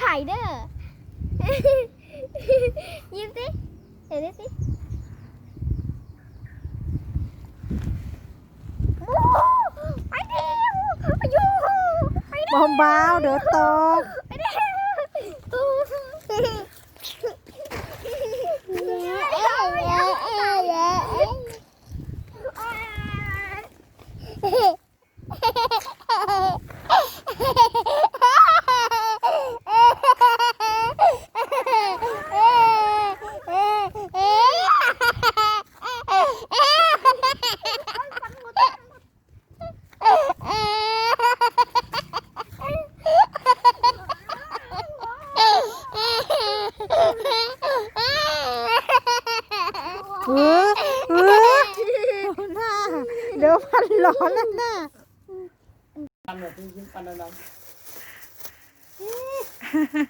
ถ่ายเด้อ ยิ้มสิเดี๋ยวสิโอ้ไปดิวไปอยู่ไปดิบอมบ้าๆเดี๋ยวตก เออเออหน้าเดี๋ยวพันร้อนแล้วหน้า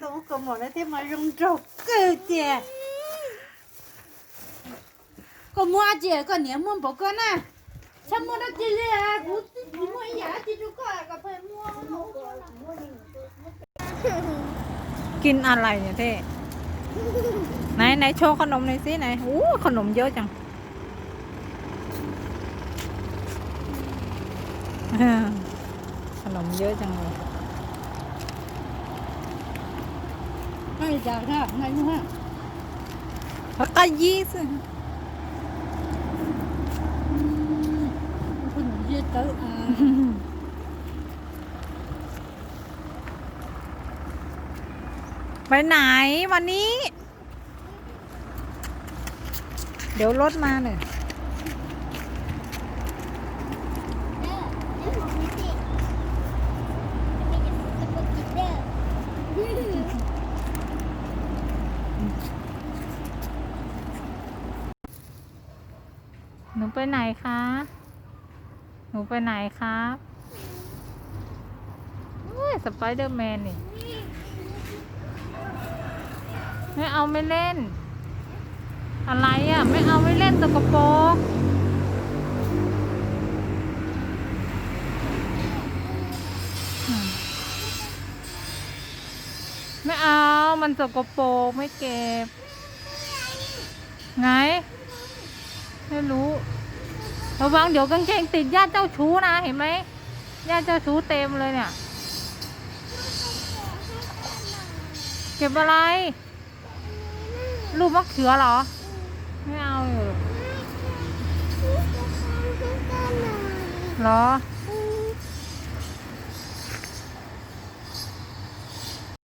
Tôi có một cái thêm mà rung trục cơ chè Có mua chè có nhớ mua bộ con à Sao mua nó chè lê à Cú mua giá chè chú có à Cà phê mua กินอะไรเนี่ยเท่ ไหนไหนโชว์ขนมหน่อยสิไหนโอ้ขนมเยอะจังเออขนมเยอะจังเลย Ngay chào ha, ngay nữa ha. แล้วก็ยี่สิ Con giết tới à. ไป ไหนวันนี้ เดี๋ยวรถมาเลยหนูไปไหนคะ หนูไปไหนครับเฮ้ยสไปเดอร์แมนนี่ ไม่เอาไม่เล่น อะไรอะ ไม่เอาไม่เล่นตกโปรกไม่เอา มันสกปรกไม่เก็บ ไง ไม่รู้ ระวังเดี๋ยวกางเกงติดญาติเจ้าชู้นะ เห็นไหมญาติเจ้าชู้เต็มเลยเนี่ย เก็บอะไร ลูกมะเขือเหรอ ไม่เอาอยู่เหรอ